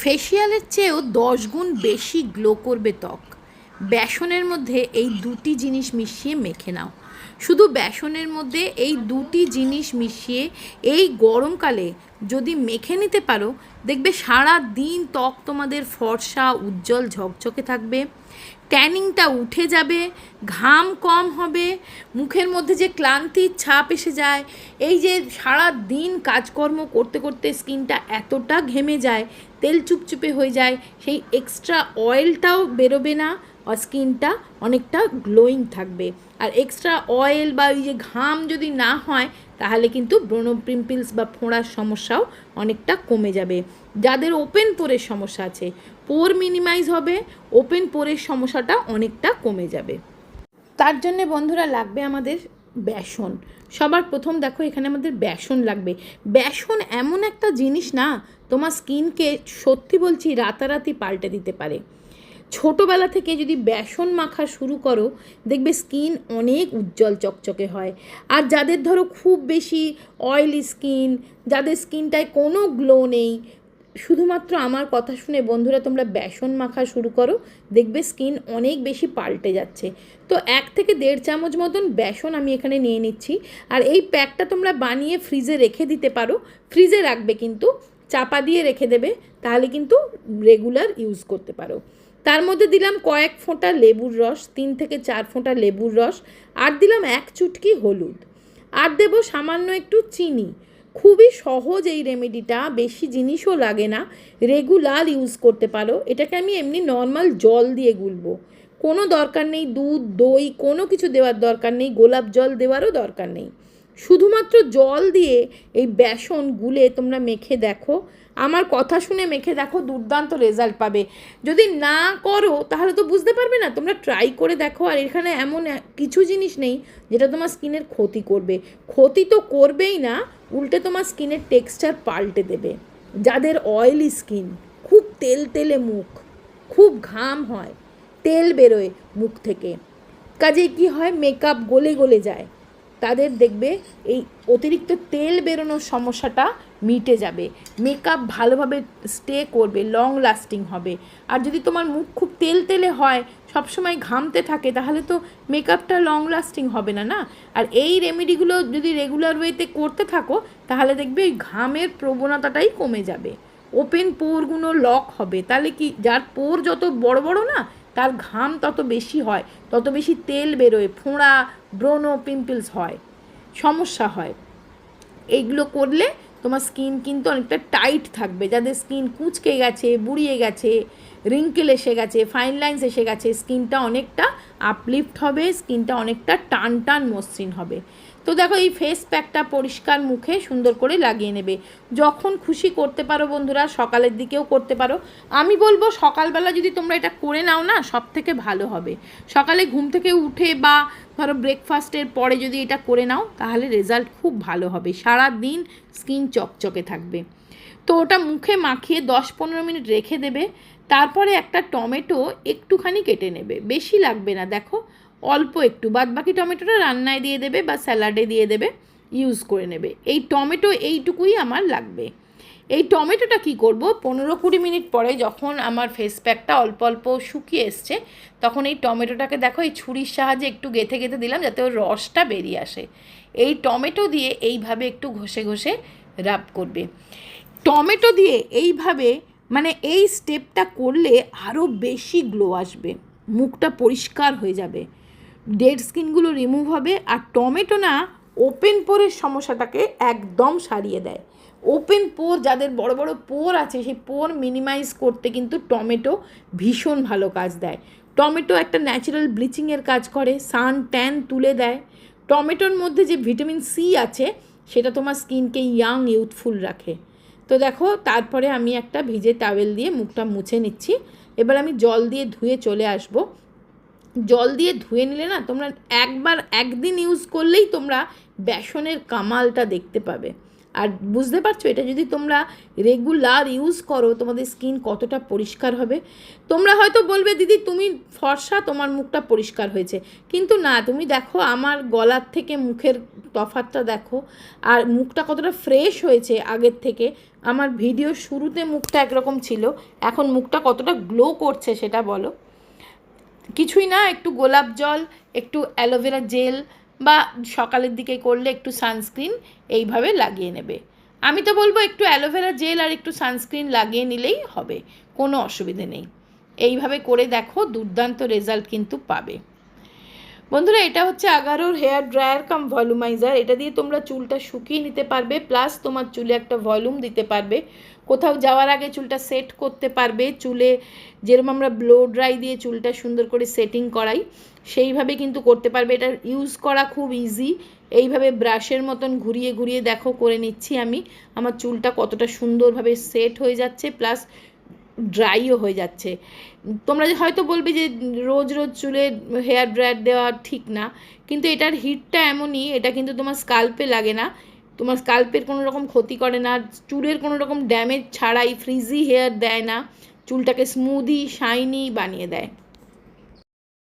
ফেসিয়ালের চেয়েও দশ গুণ বেশি গ্লো করবে ত্বক। বেসনের মধ্যে এই দুটি জিনিস মিশিয়ে মেখে নাও। শুধু বেসনের মধ্যে এই দুটি জিনিস মিশিয়ে এই গরমকালে যদি মেখে নিতে পারো, দেখবে সারা দিন ত্বক তোমাদের ফর্সা, উজ্জ্বল, ঝকঝকে থাকবে। ট্যানিংটা উঠে যাবে, ঘাম কম হবে, মুখের মধ্যে যে ক্লান্তির ছাপ এসে যায়, এই যে সারা দিন কাজকর্ম করতে করতে স্কিনটা এতটা ঘেমে যায়, তেল চুপচুপে হয়ে যায়, সেই এক্সট্রা অয়েলটাও বেরোবে না স্কিনটা অনেকটা গ্লোয়িং থাকবে। আর এক্সট্রা অয়েল বা ওই যে ঘাম যদি না হয়, তাহলে কিন্তু ব্রণ পিম্পলস বা ফোঁড়ার সমস্যাও অনেকটা কমে যাবে। যাদের ওপেন পোরের সমস্যা আছে, পোর মিনিমাইজ হবে, ওপেন পোরের সমস্যাটা অনেকটা কমে যাবে। তার জন্যে বন্ধুরা লাগবে আমাদের বেসন। সবার প্রথম দেখো এখানে আমাদের বেসন লাগবে। বেসন এমন একটা জিনিস না, তোমার স্কিনকে সত্যি বলছি রাতারাতি পাল্টে দিতে পারে। ছোটোবেলা থেকে যদি বেসন মাখা শুরু করো, দেখবে স্কিন অনেক উজ্জ্বল চকচকে হয়। আর যাদের ধরো খুব বেশি অয়েলি স্কিন যাদের স্কিনটায় কোনো গ্লো নেই, শুধুমাত্র আমার কথা শুনে বন্ধুরা তোমরা বেসন মাখা শুরু করো, দেখবে স্কিন অনেক বেশি পাল্টে যাচ্ছে। তো এক থেকে দেড় চামচ মতন বেসন আমি এখানে নিয়ে নিচ্ছি। আর এই প্যাকটা তোমরা বানিয়ে ফ্রিজে রেখে দিতে পারো। ফ্রিজে রাখবে কিন্তু চাপা দিয়ে রেখে দেবে, তাহলে কিন্তু রেগুলার ইউজ করতে পারো। তার মধ্যে দিলাম কয়েক ফোঁটা লেবুর রস, তিন থেকে চার ফোঁটা লেবুর রস, আর দিলাম এক চুটকি হলুদ। আর দেবো সামান্য একটু চিনি। খুবই সহজ এই রেমেডিটা বেশি জিনিসও লাগে না রেগুলার ইউজ করতে পারো। এটাকে আমি এমনি নর্মাল জল দিয়ে গুলবো। কোনো দরকার নেই, দুধ, দই, কোনো কিছু দেওয়ার দরকার নেই, গোলাপ জল দেওয়ারও দরকার নেই। শুধুমাত্র জল দিয়ে এই বেসন গুলে তোমরা মেখে দেখো। আমার কথা শুনে মেখে দেখো, দুর্দান্ত রেজাল্ট পাবে। যদি না করো, তাহলে তো বুঝতে পারবে না। তোমরা ট্রাই করে দেখো, আর এখানে এমন কিছু জিনিস নেই যেটা তোমার স্কিনের ক্ষতি করবে। ক্ষতি তো করবেই না, উল্টে তোমার স্কিনের টেক্সচার পাল্টে দেবে। যাদের অয়েলি স্কিন খুব তেল তেলে মুখ, খুব ঘাম হয়, তেল বেরোয় মুখ থেকে। কাজে কি হয়? মেকআপ গলে গলে যায়। তাদের দেখবে এই অতিরিক্ত তেল বেরোনোর সমস্যাটা মিটে যাবে। মেকআপ ভালোভাবে স্টে করবে লং লাস্টিং হবে। আর যদি তোমার মুখ খুব তেল তেলে হয়, সবসময় ঘামতে থাকে, তাহলে তো মেকআপটা লং লাস্টিং হবে না না? আর এই রেমেডিগুলো যদি রেগুলার ওয়েতে করতে থাকো, তাহলে দেখবে ওই ঘামের প্রবণতাটাই কমে যাবে। ওপেন পোরগুলো লক হবে। তাহলে কি, যার পোর যত বড় বড় না তার ঘাম তত বেশি হয়, তত বেশি তেল বেরোয়, ফোঁড়া, ব্রণ পিম্পলস হয়, সমস্যা হয়। এইগুলো করলে তোমার স্কিন কিন্তু অনেকটা টাইট থাকবে। যাদের স্কিন কুঁচকে গেছে, বুড়িয়ে গেছে রিঙ্কেল এসে গেছে ফাইন লাইন্স এসে গেছে স্কিনটা অনেকটা আপলিফ্ট হবে স্কিনটা অনেকটা টান টান মসৃণ হবে। তো দেখো, এই ফেস প্যাকটা পরিষ্কার মুখে সুন্দর করে লাগিয়ে নেবে। যখন খুশি করতে পারো বন্ধুরা, সকালের দিকেও করতে পারো। আমি বলব সকালবেলা যদি তোমরা এটা করে নাও না সব থেকে ভালো হবে। সকালে ঘুম থেকে উঠে বা ধরো ব্রেকফাস্টের পরে যদি এটা করে নাও, তাহলে রেজাল্ট খুব ভালো হবে। সারা দিন স্কিন চকচকে থাকবে। তো ওটা মুখে মাখিয়ে দশ পনেরো মিনিট রেখে দেবে। তারপরে একটা টমেটো একটুখানি কেটে নেবে। বেশি লাগবে না। দেখো অল্প একটু বাদ বাকি টমেটোটা রান্নায় দিয়ে দেবে বা স্যালাডে দিয়ে দেবে ইউজ করে নেবে। এই টমেটো এইটুকুই আমার লাগবে। এই টমেটোটা কি করব, পনেরো কুড়ি মিনিট পরে যখন আমার ফেস প্যাকটা অল্প অল্প শুকিয়ে এসছে, তখন এই টমেটোটাকে দেখো, এই ছুরির সাহায্যে একটু গেথে গেথে দিলাম যাতে ওর রসটা বেরিয়ে আসে। এই টমেটো দিয়ে এইভাবে একটু ঘষে ঘষে রাব করবে। টমেটো দিয়ে এইভাবে মানে এই স্টেপটা করলে আরও বেশি গ্লো আসবে। মুখটা পরিষ্কার হয়ে যাবে। ডেড স্কিনগুলো রিমুভ হবে আর টমেটো না ওপেন পোরের সমস্যাটাকে একদম সারিয়ে দেয়। ওপেন পোর যাদের বড় বড় পোর আছে, সেই পোর মিনিমাইজ করতে কিন্তু টমেটো ভীষণ ভালো কাজ দেয়। টমেটো একটা ন্যাচারাল ব্লিচিংয়ের কাজ করে সান ট্যান তুলে দেয়। টমেটোর মধ্যে যে ভিটামিন সি আছে, সেটা তোমার স্কিনকে ইয়াং ইউথফুল রাখে। তো দেখো, তারপরে আমি একটা ভিজে টাওয়েল দিয়ে মুখটা মুছে নিচ্ছি। এবার আমি জল দিয়ে ধুয়ে চলে আসব। জল দিয়ে ধুয়ে নিলে না তোমরা একবার একদিন ইউজ করলেই তোমরা বেসনের কামালটা দেখতে পাবে। আর বুঝতে পারছ, এটা যদি তোমরা রেগুলার ইউজ করো, তোমাদের স্কিন কতটা পরিষ্কার হবে। তোমরা হয়তো বলবে, দিদি, তুমি ফর্সা, তোমার মুখটা পরিষ্কার হয়েছে। কিন্তু না, তুমি দেখো আমার গলার থেকে মুখের তফাতটা দেখো। আর মুখটা কতটা ফ্রেশ হয়েছে আগের থেকে। আমার ভিডিও শুরুতে মুখটা একরকম ছিল, এখন মুখটা কতটা গ্লো করছে সেটা বলো। কিছুই না, একটু গোলাপ জল, একটু অ্যালোভেরা জেল বা সকালের দিকে করলে একটু সানস্ক্রিন এইভাবে লাগিয়ে নেবে। আমি তো বলব একটু অ্যালোভেরা জেল আর একটু সানস্ক্রিন লাগিয়ে নিলেই হবে, কোনো অসুবিধে নেই। এইভাবে করে দেখো, দুর্দান্ত রেজাল্ট কিন্তু পাবে। বন্ধুরা, এটা হচ্ছে আগারোর হেয়ার ড্রায়ার কাম ভলিউমাইজার। এটা দিয়ে তোমরা চুলটা শুকিয়ে নিতে পারবে, প্লাস তোমার চুলে একটা ভলিউম দিতে পারবে। কোথাও যাওয়ার আগে চুলটা সেট করতে পারবে, চুলে যেরকম আমরা ব্লো ড্রাই দিয়ে চুলটা সুন্দর করে সেটিং করাই, সেইভাবে কিন্তু করতে পারবে। এটা ইউজ করা খুব ইজি। এইভাবে ব্রাশের মতন ঘুরিয়ে ঘুরিয়ে দেখো, করে নিচ্ছি আমি। আমার চুলটা কতটা সুন্দরভাবে সেট হয়ে যাচ্ছে, প্লাস ড্রাইও হয়ে যাচ্ছে। তোমরা যে হয়তো বলবে যে রোজ রোজ চুলে হেয়ার ড্রায়ার দেওয়া ঠিক না, কিন্তু এটার হিটটা এমনই, এটা কিন্তু তোমার স্কাল্পে লাগে না। তোমার স্কাল্পের কোনো রকম ক্ষতি করে না, চুলের কোনো রকম ড্যামেজ ছাড়াই ফ্রিজি হেয়ার দেয় না, চুলটাকে স্মুদি শাইনি বানিয়ে দেয়।